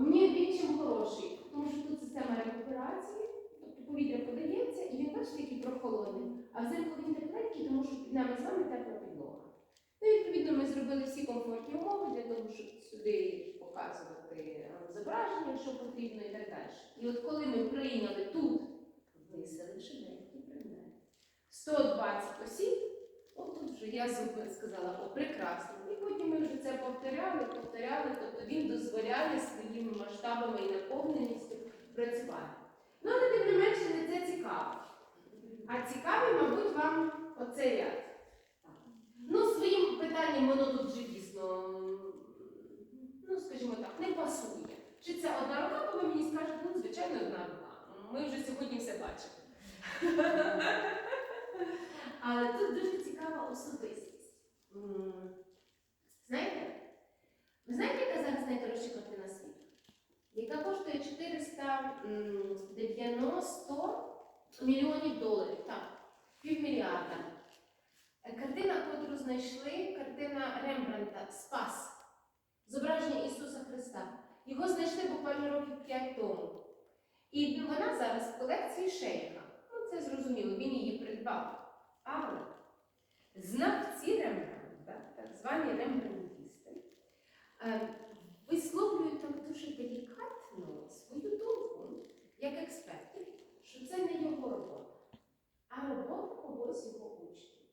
мені він чим хороший, тому що тут система рекуперації, тобто повітря подається, і він бачите, який прохолодний. А взимку він тепленький, тому що під нами з вами тепла підлога. Ну і відповідно ми зробили всі комфортні умови для того, щоб сюди показувати е, зображення, що потрібно, і так далі. І от коли ми прийняли тут, виселивши деякі предмети, 120 осіб, от тут вже я сказала, о, прекрасно. І потім ми вже це повторяли, повторяли, тобто він дозволяє своїми масштабами і наповненістю працювати. Ну, але тим не менше не це цікаво. А цікавий, мабуть, вам оцей ряд. Ну, своїм питанням воно тут вже дійсно, ну, скажімо так, не пасує. Чи це одна рука, бо ви мені скажете, ну, звичайно, одна рука. Ми вже сьогодні все бачимо. Але тут дуже цікава особистість. Знаєте, ви знаєте, яка зараз найдорожча картина світу? Яка коштує 490 мільйонів доларів, так, півмільярда. Е, Картина, котру знайшли, картина Рембранта Спас. Зображення Ісуса Христа. Його знайшли буквально років 5 тому. І вона зараз в колекції шейха. Ну, це зрозуміло, він її придбав. Але знавці Рембранта, так звані рембрандтісти, е, висловлюють там дуже делікатно свою думку, як експерти, що це не його робота, а робота когось його учнів.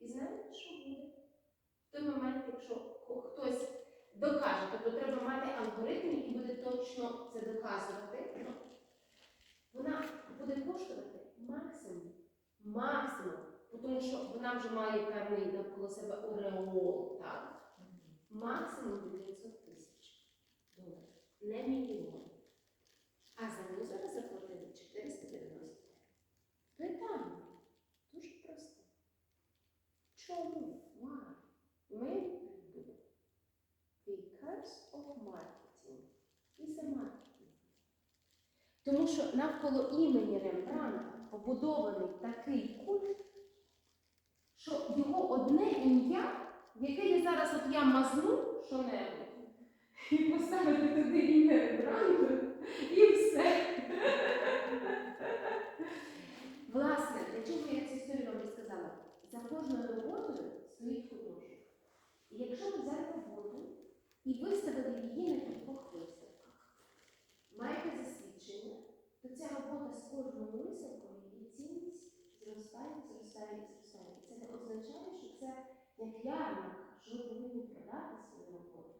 І знаєте, що буде? В той момент, якщо ко- хтось докаже, тобто треба мати алгоритм, який буде точно це доказувати, вона буде коштувати максимум. Максимум. Тому що вона вже має певний навколо себе ореол, так? Максимум 900 тисяч доларів. Не мільйон. А за неї зараз заплатили 495. Питання дуже просте. Чому? Why? Because of marketing. І маркетинг. Тому що навколо імені Рембранта побудований такий культ, що його одне ім'я, яке я зараз от я мазну що-небудь, і поставити туди ім'я Рембрандта, і все. Власне, для чого я цю історію вам розказала? За кожною роботою стоїть художник. І якщо ви взяли роботу і виставили її на кількох виставках, маєте засвідчення, то ця робота з кожною виставкою її цінність зростає, зростає, зростає. Це не означає, що це як ярмарка, що ви повинні продати свою роботу.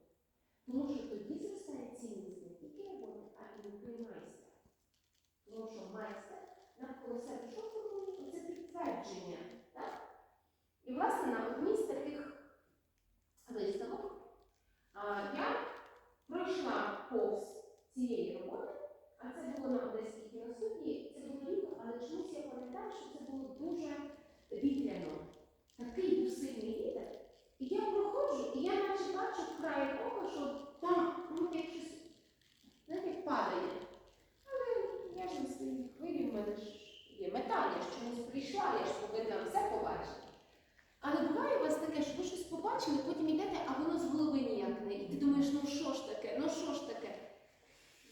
Тому що тоді зростає цінність не тільки роботи, а і руки майстра. Тому що майстер навколо себе що формує? Це підтвердження. Так? І, власне, на одній з таких виставок я пройшла повз цієї роботи, а це було на Одеській кіностудії. Це було літо, але чомусь я пам'ятаю, що це було дуже вітряно. Такий був сильний вітер. І я проходжу, і я наче бачу в краї ока, що там ну, як щось знаєте, як падає. Але я ж на своїй хвилі, в мене ж є мета, я ж чомусь прийшла, я ж повинна все побачити. Але буває у вас таке, що ви щось побачили, потім йдете, а воно з голови ніяк не. І ти думаєш, ну що ж таке, ну що ж таке.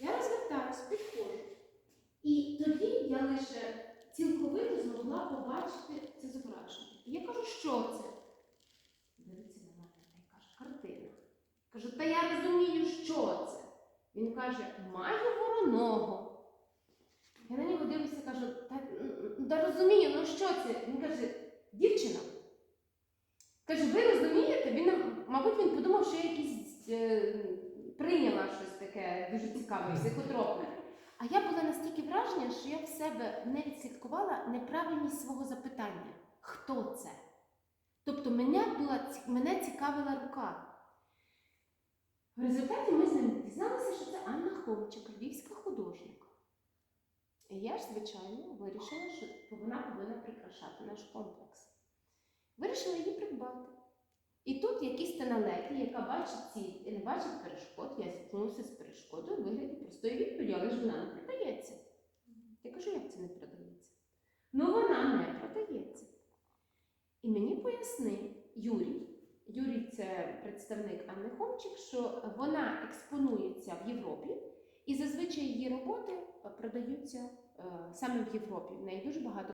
Я розвертаюсь, підходжу. І тоді я лише цілковито змогла побачити це зображення. І я кажу, що це? Дивиться на мене і каже, картина. Кажу, та я розумію, що це. Він каже, маю вороного. Я на нього дивлюся, кажу, та, та розумію, ну що це? Він каже, дівчина. Каже, ви розумієте? Він, мабуть, він подумав, що я якийсь е, прийняла щось таке дуже цікаве, психотропне. А я була настільки вражена, що я в себе не відслідкувала неправильність свого запитання. Хто це? Тобто мене, була, мене цікавила рука. В результаті ми з ним дізналися, що це Анна Хомчик, львівська художник. І я ж, звичайно, вирішила, що вона повинна прикрашати наш комплекс. Вирішила її придбати. І тут якісь таналеті, яка бачить ці, бачить перешкод, я зіткнувся з перешкодою в вигляді простої відповіді, але ж вона не продається. Я кажу, як це не продається? Ну вона не продається. І мені пояснив Юрій. Юрій це представник Анни Хомчик, що вона експонується в Європі І зазвичай її роботи продаються е, саме в Європі. В неї дуже багато